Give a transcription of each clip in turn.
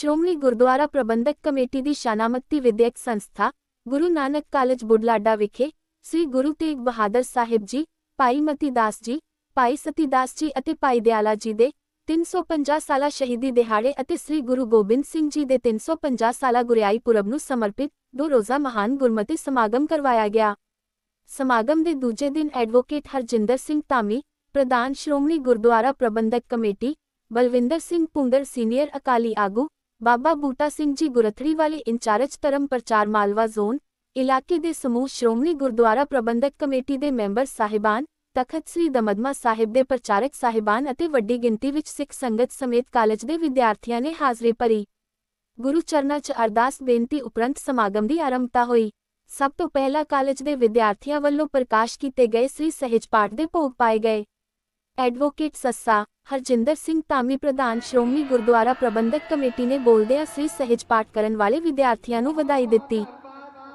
Shiromani Gurdwara Prabandhak committee ਦੀ ਸ਼ਾਨਾਮਤੀ ਵਿਦਿਅਕ ਸੰਸਥਾ, ਗੁਰੂ ਨਾਨਕ ਕਾਲਜ ਬੁਢਲਾਡਾ ਵਿਖੇ ਸ੍ਰੀ ਗੁਰੂ ਤੇਗ ਬਹਾਦਰ ਸਾਹਿਬ ਜੀ, ਭਾਈ ਮਤੀ ਦਾਸ ਜੀ, ਭਾਈ ਸਤੀ ਦਾਸ ਜੀ ਅਤੇ ਭਾਈ ਦਿਆਲਾ ਜੀ ਦੇ 350 ਸਾਲਾ ਸ਼ਹੀਦੀ ਦਿਹਾੜੇ ਅਤੇ ਸ੍ਰੀ ਗੁਰੂ ਗੋਬਿੰਦ ਸਿੰਘ ਜੀ ਦੇ 350 ਸਾਲਾ ਗੁਰਿਆਈ ਪੁਰਬ ਨੂੰ ਸਮਰਪਿਤ ਦੋ ਰੋਜ਼ਾ ਮਹਾਨ ਗੁਰਮਤਿ ਸਮਾਗਮ ਕਰਵਾਇਆ ਗਿਆ। ਸਮਾਗਮ ਦੇ ਦੂਜੇ ਦਿਨ ਐਡਵੋਕੇਟ ਹਰਜਿੰਦਰ ਸਿੰਘ ਧਾਮੀ, ਪ੍ਰਧਾਨ ਸ਼੍ਰੋਮਣੀ ਗੁਰਦੁਆਰਾ ਪ੍ਰਬੰਧਕ ਕਮੇਟੀ, ਬਲਵਿੰਦਰ ਸਿੰਘ ਪੁੰਦਰ ਸੀਨੀਅਰ ਅਕਾਲੀ ਆਗੂ ਬਾਬਾ ਬੂਟਾ ਸਿੰਘ ਜੀ ਗੁਰਥੜੀ ਵਾਲੇ ਇੰਚਾਰਜ ਧਰਮ ਪ੍ਰਚਾਰ ਮਾਲਵਾ ਜ਼ੋਨ, ਇਲਾਕੇ ਦੇ ਸਮੂਹ ਸ਼੍ਰੋਮਣੀ ਗੁਰਦੁਆਰਾ ਪ੍ਰਬੰਧਕ ਕਮੇਟੀ ਦੇ ਮੈਂਬਰ ਸਾਹਿਬਾਨ, ਤਖਤ ਸ੍ਰੀ ਦਮਦਮਾ ਸਾਹਿਬ ਦੇ ਪ੍ਰਚਾਰਕ ਸਾਹਿਬਾਨ ਅਤੇ ਵੱਡੀ ਗਿਣਤੀ ਵਿੱਚ ਸਿੱਖ ਸੰਗਤ ਸਮੇਤ ਕਾਲਜ ਦੇ ਵਿਦਿਆਰਥੀਆਂ ਨੇ ਹਾਜ਼ਰੀ ਭਰੀ। ਗੁਰੂ ਚਰਨਾਂ 'ਚ ਅਰਦਾਸ ਬੇਨਤੀ ਉਪਰੰਤ ਸਮਾਗਮ ਦੀ ਆਰੰਭਤਾ ਹੋਈ। ਸਭ ਤੋਂ ਪਹਿਲਾਂ ਕਾਲਜ ਦੇ ਵਿਦਿਆਰਥੀਆਂ ਵੱਲੋਂ ਪ੍ਰਕਾਸ਼ ਕੀਤੇ ਗਏ ਸ੍ਰੀ ਸਹਿਜ ਪਾਠ ਦੇ ਭੋਗ ਪਾਏ ਗਏ। ਐਡਵੋਕੇਟ ਸੱਸਾ ਹਰਜਿੰਦਰ ਸਿੰਘ ਧਾਮੀ ਪ੍ਰਧਾਨ ਸ਼੍ਰੋਮਣੀ ਗੁਰਦੁਆਰਾ ਪ੍ਰਬੰਧਕ ਕਮੇਟੀ ਨੇ ਬੋਲਦਿਆਂ ਸ੍ਰੀ ਸਹਿਜ ਪਾਠ ਕਰਨ ਵਾਲੇ ਵਿਦਿਆਰਥੀਆਂ ਨੂੰ ਵਧਾਈ ਦਿੱਤੀ।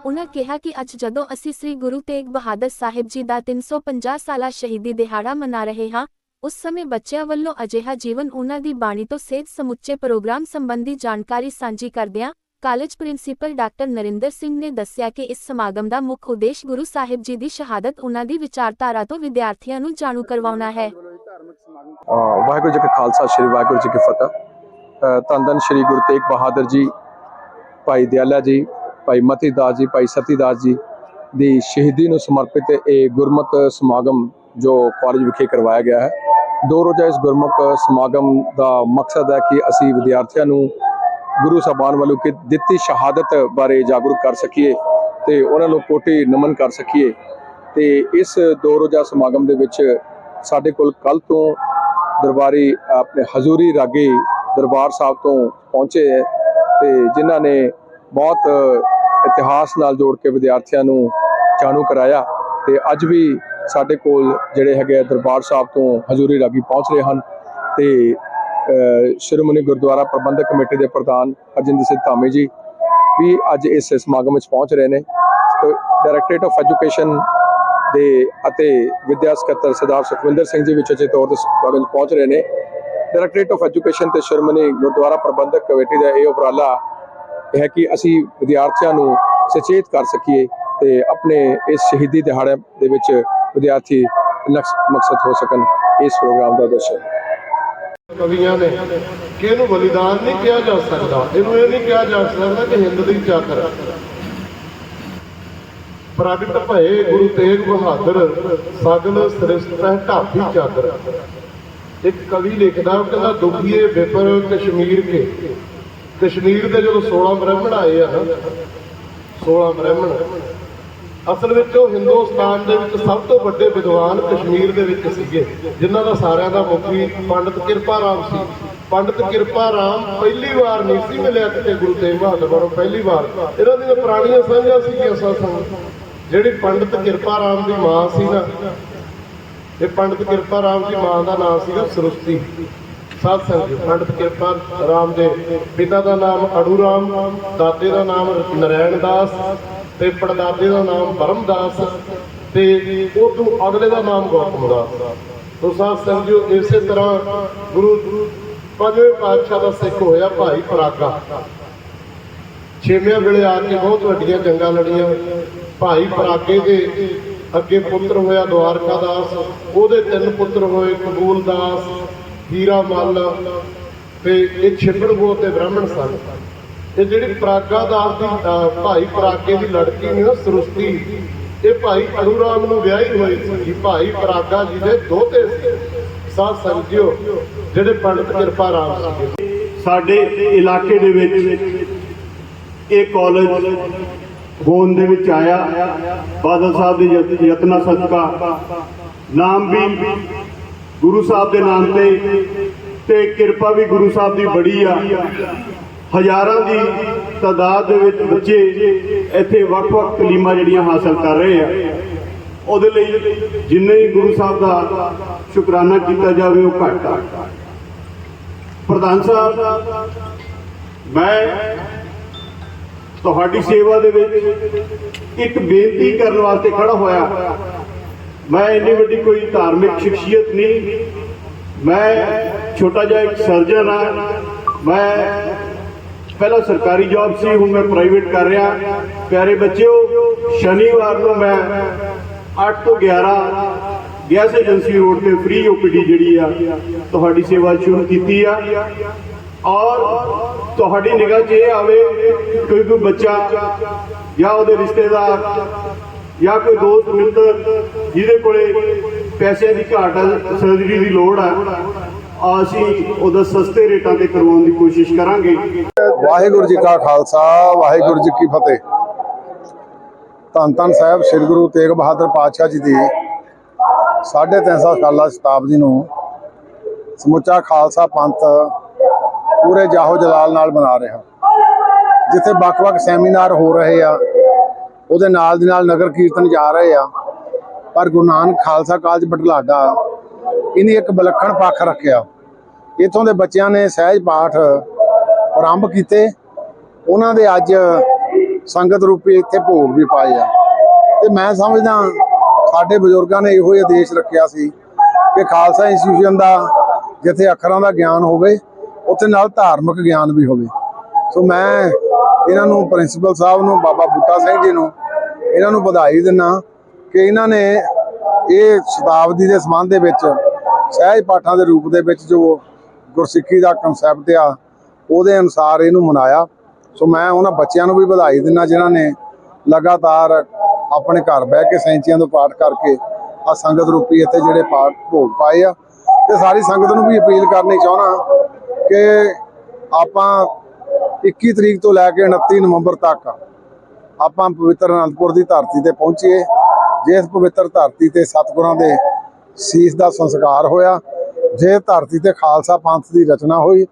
ਉਨ੍ਹਾਂ ਕਿਹਾ ਕਿ ਅੱਜ ਜਦੋਂ ਅਸੀਂ ਸ੍ਰੀ ਗੁਰੂ ਤੇਗ ਬਹਾਦਰ ਸਾਹਿਬ ਜੀ ਦਾ 350 ਸਾਲਾ ਸ਼ਹੀਦੀ ਦਿਹਾੜਾ ਮਨਾ ਰਹੇ ਹਾਂ, ਉਸ ਸਮੇਂ ਬੱਚਿਆਂ ਵੱਲੋਂ ਅਜਿਹਾ ਜੀਵਨ ਉਨ੍ਹਾਂ ਦੀ ਬਾਣੀ ਤੋਂ ਸੇਧ ਸਮੁੱਚੇ ਪ੍ਰੋਗਰਾਮ ਸੰਬੰਧੀ ਜਾਣਕਾਰੀ ਸਾਂਝੀ ਕਰਦਿਆਂ college principal doctor Narinder Singh ਨੇ ਦੱਸਿਆ ਕਿ ਇਸ ਸਮਾਗਮ ਦਾ ਮੁੱਖ ਉਦੇਸ਼ ਗੁਰੂ ਸਾਹਿਬ ਜੀ ਦੀ ਸ਼ਹਾਦਤ ਉਨ੍ਹਾਂ ਦੀ ਵਿਚਾਰਧਾਰਾ ਤੋਂ ਵਿਦਿਆਰਥੀਆਂ ਨੂੰ ਜਾਣੂ ਕਰਵਾਉਣਾ ਹੈ। ਵਾਹਿਗੁਰੂ ਜੀ ਕਾ ਖਾਲਸਾ, ਸ੍ਰੀ ਵਾਹਿਗੁਰੂ ਜੀ ਕੀ ਫਤਿਹ। ਅਹ ਧੰਨ ਧੰਨ ਸ੍ਰੀ ਗੁਰੂ ਤੇਗ ਬਹਾਦਰ ਜੀ, ਭਾਈ ਦਿਆਲਾ ਜੀ, ਭਾਈ ਮਤੀ ਦਾਸ ਜੀ, ਭਾਈ ਸਤੀ ਦਾਸ ਜੀ ਦੀ ਸ਼ਹੀਦੀ ਨੂੰ ਸਮਰਪਿਤ ਇਹ ਗੁਰਮਤ ਸਮਾਗਮ ਜੋ ਕਾਲਜ ਵਿਖੇ ਕਰਵਾਇਆ ਗਿਆ ਹੈ। ਦੋ ਰੋਜ਼ਾ ਇਸ ਗੁਰਮਤ ਸਮਾਗਮ ਦਾ ਮਕਸਦ ਹੈ ਕਿ ਅਸੀਂ ਵਿਦਿਆਰਥੀਆਂ ਨੂੰ ਗੁਰੂ ਸਾਹਿਬਾਨ ਵੱਲੋਂ ਕਿ ਦਿੱਤੀ ਸ਼ਹਾਦਤ ਬਾਰੇ ਜਾਗਰੂਕ ਕਰ ਸਕੀਏ ਤੇ ਉਹਨਾਂ ਨੂੰ ਕੋਟੀ ਨਮਨ ਕਰ ਸਕੀਏ। ਤੇ ਇਸ ਦੋ ਰੋਜ਼ਾ ਸਮਾਗਮ ਦੇ ਵਿੱਚ ਸਾਡੇ ਕੋਲ ਕੱਲ ਤੋਂ ਦਰਬਾਰੀ ਆਪਣੇ ਹਜ਼ੂਰੀ ਰਾਗੀ ਦਰਬਾਰ ਸਾਹਿਬ ਤੋਂ ਪਹੁੰਚੇ ਹੈ ਤੇ ਜਿਨ੍ਹਾਂ ਨੇ ਬਹੁਤ ਇਤਿਹਾਸ ਨਾਲ ਜੋੜ ਕੇ ਵਿਦਿਆਰਥੀਆਂ ਨੂੰ ਜਾਣੂ ਕਰਾਇਆ ਤੇ ਅੱਜ ਵੀ ਸਾਡੇ ਕੋਲ ਜਿਹੜੇ ਹੈਗੇ ਆ ਦਰਬਾਰ ਸਾਹਿਬ ਤੋਂ ਹਜ਼ੂਰੀ ਰਾਗੀ ਪਹੁੰਚ ਰਹੇ ਹਨ ਤੇ ਸ਼੍ਰੋਮਣੀ ਗੁਰਦੁਆਰਾ ਪ੍ਰਬੰਧਕ ਕਮੇਟੀ ਦੇ ਪ੍ਰਧਾਨ ਅਰਜਿੰਦਰ ਸਿੰਘ ਧਾਮੀ ਜੀ ਵੀ ਅੱਜ ਇਸ ਸਮਾਗਮ ਵਿੱਚ ਪਹੁੰਚ ਰਹੇ ਨੇ। ਤੇ ਡਾਇਰੈਕਟੋਰੇਟ ਆਫ ਐਜੂਕੇਸ਼ਨ ਦੇ ਅਤੇ ਵਿਦਿਆ ਸਕੱਤਰ ਸਰਦਾਰ ਸੁਖਵਿੰਦਰ ਸਿੰਘ ਜੀ ਵਿੱਚ ਉਚਿਤ ਤੌਰ ਤੇ ਸਮਾਗਮ ਪਹੁੰਚ ਰਹੇ ਨੇ। ਡਾਇਰੈਕਟੋਰੇਟ ਆਫ ਐਜੂਕੇਸ਼ਨ ਤੇ ਸ਼੍ਰੋਮਣੀ ਗੁਰਦੁਆਰਾ ਪ੍ਰਬੰਧਕ ਕਮੇਟੀ ਦਾ ਇਹ ਉਪਰਾਲਾ ਇਹ ਹੈ ਕਿ ਅਸੀਂ ਵਿਦਿਆਰਥੀਆਂ ਨੂੰ ਸੁਚੇਤ ਕਰ ਸਕੀਏ ਤੇ ਆਪਣੇ ਇਸ ਸ਼ਹੀਦੀ ਦਿਹਾੜੇ ਦੇ ਵਿੱਚ ਵਿਦਿਆਰਥੀ ਮਕਸਦ ਹੋ ਸਕਣ। ਇਸ ਪ੍ਰੋਗਰਾਮ ਦਾ ਉਦੇਸ਼ ਹੈ। ਕਵੀਆਂ ਨੇ ਕਿ ਇਹਨੂੰ ਬਲੀਦਾਨ ਨਹੀਂ ਕਿਹਾ ਜਾ ਸਕਦਾ। ਇਹਨੂੰ ਇਹ ਨਹੀਂ ਕਿਹਾ ਜਾ ਸਕਦਾ ਕਿ ਹਿੰਦ ਦੀ ਚਾਦਰ ਪ੍ਰਗਟ ਭਏ ਗੁਰੂ ਤੇਗ ਬਹਾਦਰ, ਸਗਲ ਸ੍ਰਿਸ਼ਟ ਹੈ ਢਾਬੀ ਚਾਦਰ। ਇੱਕ ਕਵੀ ਲਿਖਦਾ, ਉਹ ਕਹਿੰਦਾ, ਦੁਖੀਏ ਵਿਪਰ ਕਸ਼ਮੀਰ ਕੇ। ਕਸ਼ਮੀਰ ਦੇ ਜਦੋਂ 16 ਬ੍ਰਾਹਮਣ ਆਏ ਆ ਨਾ 16 ਬ੍ਰਾਹਮਣ, ਅਸਲ ਵਿੱਚ ਉਹ ਹਿੰਦੁਸਤਾਨ ਦੇ ਵਿੱਚ ਸਭ ਤੋਂ ਵੱਡੇ ਵਿਦਵਾਨ ਕਸ਼ਮੀਰ ਦੇ ਵਿੱਚ ਸੀਗੇ, ਜਿਨ੍ਹਾਂ ਦਾ ਸਾਰਿਆਂ ਦਾ ਮੁਖੀ ਪੰਡਤ ਕਿਰਪਾ ਰਾਮ ਸੀ। ਪੰਡਤ ਕਿਰਪਾ ਰਾਮ ਪਹਿਲੀ ਵਾਰ ਨਹੀਂ ਸੀ ਮਿਲਿਆ ਕਿਤੇ ਗੁਰੂ ਤੇਗ ਬਹਾਦਰ ਕੋਲੋਂ ਪਹਿਲੀ ਵਾਰ। ਇਹਨਾਂ ਦੀਆਂ ਪੁਰਾਣੀਆਂ ਸਾਂਝਾਂ ਸੀਗੀਆਂ ਸਾਸਾਂ। ਜਿਹੜੀ ਪੰਡਤ ਕਿਰਪਾ ਰਾਮ ਦੀ ਮਾਂ ਸੀ ਨਾ, ਇਹ ਪੰਡਤ ਕਿਰਪਾ ਰਾਮ ਦੀ ਮਾਂ ਦਾ ਨਾਮ ਸੀਗਾ ਸਰੁਸਤੀ। ਸਾਧ ਸੰਗਤ ਪੰਡਤ ਕਿਰਪਾ ਰਾਮ ਦੇ ਪਿਤਾ ਦਾ ਨਾਮ ਅੜੂ ਰਾਮ ਦਾਦੇ ਦਾ ਨਾਮ ਨਰੈਣ ਦਾਸ ਤੇ ਪੜਦਾਦੇ ਦਾ ਨਾਮ ਬਰਮਦਾਸ ਤੇ ਉਹ ਤੋਂ ਅਗਲੇ ਦਾ ਨਾਮ ਗੌਤਮ ਦਾਸ ਤੋ ਸਾਧ ਸੰਗਤ ਇਸੇ ਤਰ੍ਹਾਂ ਗੁਰੂ ਪੰਜਵੇਂ ਪਾਤਸ਼ਾਹ ਦਾ ਸਿੱਖ ਹੋਇਆ, ਭਾਈ ਪਰਾਗਾ। ਛੇਵੇਂ ਵੇਲੇ ਆ ਕੇ ਬਹੁਤ ਵੱਡੀਆਂ ਜੰਗਾਂ ਲੜੀਆਂ। ਭਾਈ ਪਰਾਗੇ ਦੇ ਅੱਗੇ ਪੁੱਤਰ ਹੋਇਆ ਦਵਾਰਕਾ ਦਾਸ ਉਹਦੇ ਤਿੰਨ ਪੁੱਤਰ ਹੋਏ ਕਬੂਲ ਦਾਸ ਹੀਰਾ ਮੱਲ ਤੇ ਇਹ ਛਿਪੜ ਗੋਤ ਦੇ ਬ੍ਰਾਹਮਣ ਸਨ। ਇਹ ਜਿਹੜੀ ਪਰਾਗਾ ਦਾਸ ਦੀ ਭਾਈ ਪਰਾਗੇ ਦੀ ਲੜਕੀ ਨੇ ਉਹ ਸਰੁਸਤੀ। ਇਹ ਭਾਈ ਅਨੂਰਾਮ ਨੂੰ ਵਿਆਹੀ ਹੋਈ ਸੀ। ਭਾਈ ਪਰਾਗਾ ਜੀ ਦੇ ਦੋਤੇ ਸੀ। ਸਾਧ ਸੰਗਿਓ ਜਿਹੜੇ ਪੰਡਤ ਕਿਰਪਾ ਰਾਮ ਸੀਗੇ। ਸਾਡੇ ਇਲਾਕੇ ਦੇ ਵਿੱਚ ਇਹ ਕਾਲਜ ਹੋਣ ਦੇ ਵਿੱਚ ਆਇਆ। ਬਾਦਲ ਸਾਹਿਬ ਦੇ ਯਤਨਾ ਸਦਕਾ। ਨਾਮ ਵੀ ਗੁਰੂ ਸਾਹਿਬ ਦੇ ਨਾਮ ਤੇ ਤੇ ਕਿਰਪਾ ਵੀ ਗੁਰੂ ਸਾਹਿਬ ਦੀ ਬੜੀ ਆ। ਹਜ਼ਾਰਾਂ ਦੀ ਤਾਦਾਦ ਦੇ ਵਿੱਚ ਬੱਚੇ ਇੱਥੇ ਵੱਖ-ਵੱਖ ਤਲੀਮਾਂ ਜਿਹੜੀਆਂ ਹਾਸਲ ਕਰ ਰਹੇ ਆ। ਉਹਦੇ ਲਈ ਜਿੰਨੇ ਹੀ ਗੁਰੂ ਸਾਹਿਬ ਦਾ ਸ਼ੁਕਰਾਨਾ ਕੀਤਾ ਜਾਵੇ, ਉਹ ਘੱਟ ਆ। ਪ੍ਰਧਾਨ ਸਾਹਿਬ, ਮੈਂ ਤੁਹਾਡੀ ਸੇਵਾ ਦੇ ਵਿੱਚ ਇੱਕ ਬੇਨਤੀ ਕਰਨ ਵਾਸਤੇ ਖੜਾ ਹੋਇਆ। ਮੈਂ ਇੰਨੀ ਵੱਡੀ ਕੋਈ ਧਾਰਮਿਕ ਸ਼ਖਸੀਅਤ ਨਹੀਂ। ਮੈਂ ਛੋਟਾ ਜਿਹਾ ਇੱਕ ਸਰਜਨ ਆ ਮੈਂ ਪਹਿਲਾਂ ਸਰਕਾਰੀ ਜੌਬ ਸੀ, ਹੁਣ ਮੈਂ ਪ੍ਰਾਈਵੇਟ ਕਰ ਰਿਹਾ। ਪਿਆਰੇ ਬੱਚਿਓ, ਸ਼ਨੀਵਾਰ ਨੂੰ ਮੈਂ 8 ਤੋਂ 11 ਗੈਸ ਏਜੰਸੀ ਰੋਡ ਤੇ ਫ੍ਰੀ ਓਪੀਡੀ ਜਿਹੜੀ ਆ, ਤੁਹਾਡੀ ਸੇਵਾ ਸ਼ੁਰੂ ਕੀਤੀ ਆ। ਔਰ ਤੁਹਾਡੀ ਨਿਗਾਹ 'ਚ ਇਹ ਆਵੇ ਕੋਈ ਕੋਈ ਬੱਚਾ ਜਾਂ ਉਹਦੇ ਰਿਸ਼ਤੇਦਾਰ ਜਾਂ ਕੋਈ ਦੋਸਤ, ਮਿੱਤਰ ਜਿਹਦੇ ਕੋਲੇ ਪੈਸੇ ਦੀ ਘਾਟ ਹੈ ਸਰਜਰੀ ਦੀ ਲੋੜ ਹੈ ਅਸੀਂ ਉਹਦਾ ਸਸਤੇ ਰੇਟਾਂ ਤੇ ਕਰਵਾਉਣ ਦੀ ਕੋਸ਼ਿਸ਼ ਕਰਾਂਗੇ। ਵਾਹਿਗੁਰੂ ਜੀ ਕਾ ਖਾਲਸਾ, ਵਾਹਿਗੁਰੂ ਜੀ ਕੀ ਫਤਿਹ। ਧੰਨ ਧੰਨ ਸਾਹਿਬ, ਸ੍ਰੀ ਗੁਰੂ ਤੇਗ ਬਹਾਦਰ ਪਾਤਸ਼ਾਹ ਜੀ ਦੀ 350 ਸਾਲਾਂ ਸ਼ਤਾਬਦੀ ਨੂੰ ਸਮੁੱਚਾ ਖਾਲਸਾ ਪੰਥ ਪੂਰੇ ਜਾਹੋ ਜਲਾਲ ਨਾਲ ਮਨਾ ਰਿਹਾ। ਜਿੱਥੇ ਵੱਖ-ਵੱਖ ਸੈਮੀਨਾਰ ਹੋ ਰਹੇ ਆ, ਉਹਦੇ ਨਾਲ ਦੀ ਨਾਲ ਨਗਰ ਕੀਰਤਨ ਜਾ ਰਹੇ ਆ, ਪਰ ਗੁਰੂ ਨਾਨਕ ਖਾਲਸਾ ਕਾਲਜ ਬਟਲਾਡਾ ਇਹਨੇ ਇੱਕ ਵਿਲੱਖਣ ਪੱਖ ਰੱਖਿਆ। ਇਥੋਂ ਦੇ ਬੱਚਿਆਂ ਨੇ ਸਹਿਜ ਪਾਠ ਆਰੰਭ ਕੀਤੇ। ਉਹਨਾਂ ਦੇ ਅੱਜ ਸੰਗਤ ਰੂਪੀ ਇੱਥੇ ਭੋਗ ਵੀ ਪਾਏ ਆ। ਤੇ ਮੈਂ ਸਮਝਦਾ ਸਾਡੇ ਬਜ਼ੁਰਗਾਂ ਨੇ ਇਹੋ ਹੀ ਆਦੇਸ਼ ਰੱਖਿਆ ਸੀ ਕਿ ਖਾਲਸਾ ਇੰਸਟੀਟਿਊਸ਼ਨ ਦਾ ਜਿੱਥੇ ਅੱਖਰਾਂ ਦਾ ਗਿਆਨ ਹੋਵੇ ਉੱਥੇ ਨਾਲ ਧਾਰਮਿਕ ਗਿਆਨ ਵੀ ਹੋਵੇ। ਸੋ ਮੈਂ ਇਹਨਾਂ ਨੂੰ ਪ੍ਰਿੰਸੀਪਲ ਸਾਹਿਬ ਨੂੰ, ਬਾਬਾ ਬੁੱਟਾ ਸਿੰਘ ਜੀ ਨੂੰ, ਇਹਨਾਂ ਨੂੰ ਵਧਾਈ ਦਿੰਦਾ ਕਿ ਇਹਨਾਂ ਨੇ ਇਹ ਸ਼ਤਾਬਦੀ ਦੇ ਸੰਬੰਧ ਦੇ ਵਿੱਚ, ਸਹਿਜ ਪਾਠਾਂ ਦੇ ਰੂਪ ਦੇ ਵਿੱਚ ਜੋ ਗੁਰਸਿੱਖੀ ਦਾ ਕਨਸੈਪਟ ਆ, ਉਹਦੇ ਅਨੁਸਾਰ ਇਹਨੂੰ ਮਨਾਇਆ। ਸੋ ਮੈਂ ਉਹਨਾਂ ਬੱਚਿਆਂ ਨੂੰ ਵੀ ਵਧਾਈ ਦਿੰਦਾ ਜਿਨ੍ਹਾਂ ਨੇ ਲਗਾਤਾਰ ਆਪਣੇ ਘਰ ਬਹਿ ਕੇ ਸੈਂਚੀਆਂ ਤੋਂ ਪਾਠ ਕਰਕੇ ਆ ਸੰਗਤ ਰੂਪੀ ਇੱਥੇ ਜਿਹੜੇ ਪਾਠ ਭੋਗ ਪਾਏ ਆ। ਤੇ ਸਾਰੀ ਸੰਗਤ ਨੂੰ ਵੀ ਅਪੀਲ ਕਰਨੀ ਚਾਹਣਾ ਕਿ ਆਪਾਂ 21 ਤਰੀਕ ਤੋਂ ਲੈ ਕੇ 29 ਨਵੰਬਰ ਤੱਕ ਆਪਾਂ ਪਵਿੱਤਰ ਅਨੰਦਪੁਰ ਦੀ ਧਰਤੀ ਤੇ ਪਹੁੰਚੀਏ। ਜਿਸ ਪਵਿੱਤਰ ਧਰਤੀ ਤੇ ਸਤਿਗੁਰਾਂ ਦੇ ਸੀਸ ਦਾ ਸੰਸਕਾਰ ਹੋਇਆ, ਜੇ ਧਰਤੀ ਤੇ ਖਾਲਸਾ ਪੰਥ ਦੀ ਰਚਨਾ ਹੋਈ,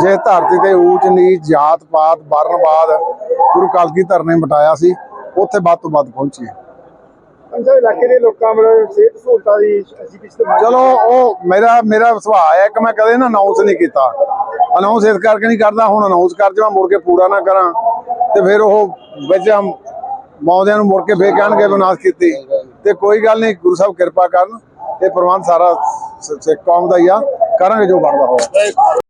ਜੇ ਧਰਤੀ ਤੇ ਊਚ, ਨੀਚ ਜਾਤ ਪਾਤ ਵਰਨਵਾਦ ਗੁਰੂ ਕਲਗੀਧਰ ਨੇ ਮਿਟਾਇਆ ਸੀ, ਉੱਥੇ ਵੱਧ ਤੋਂ ਵੱਧ ਪਹੁੰਚੀਏ। ਪੰਜਾਬ ਇਲਾਕੇ ਦੇ ਲੋਕਾਂ ਵੱਲੋਂ ਸਿਹਤ ਸਹੂਲਤਾਂ ਦੀ ਅਸੀਂ ਕਿਸ ਚਲੋ, ਉਹ ਮੇਰਾ ਮੇਰਾ ਸੁਭਾਅ ਹੈ ਕਿ ਮੈਂ ਕਦੇ ਨਾ ਅਨਾਉਂਸ ਨਹੀਂ ਕੀਤਾ। ਅਨਾਉਂਸ ਇਸ ਕਰਕੇ ਨਹੀਂ ਕਰਦਾ, ਹੁਣ ਅਨਾਉਂਸ ਕਰ ਜਾਵਾਂ, ਮੁੜ ਕੇ ਪੂਰਾ ਨਾ ਕਰਾਂ। ਤੇ ਫਿਰ ਉਹ ਵਿੱਚ ਮੌਦਿਆਂ ਨੂੰ ਮੁੜ ਕੇ ਫੇਰ ਕਹਿਣਗੇ ਵਿਨਾਸ਼ ਕੀਤੀ। ਤੇ ਕੋਈ ਗੱਲ ਨਹੀਂ, ਗੁਰੂ ਸਾਹਿਬ ਕਿਰਪਾ ਕਰਨ ਇਹ ਪ੍ਰਬੰਧ ਸਾਰਾ ਸਿੱਖ ਕੌਮ ਦਾ ਹੀ ਆ। ਕਰਾਂਗੇ ਜੋ ਬਣਦਾ ਹੋਵੇ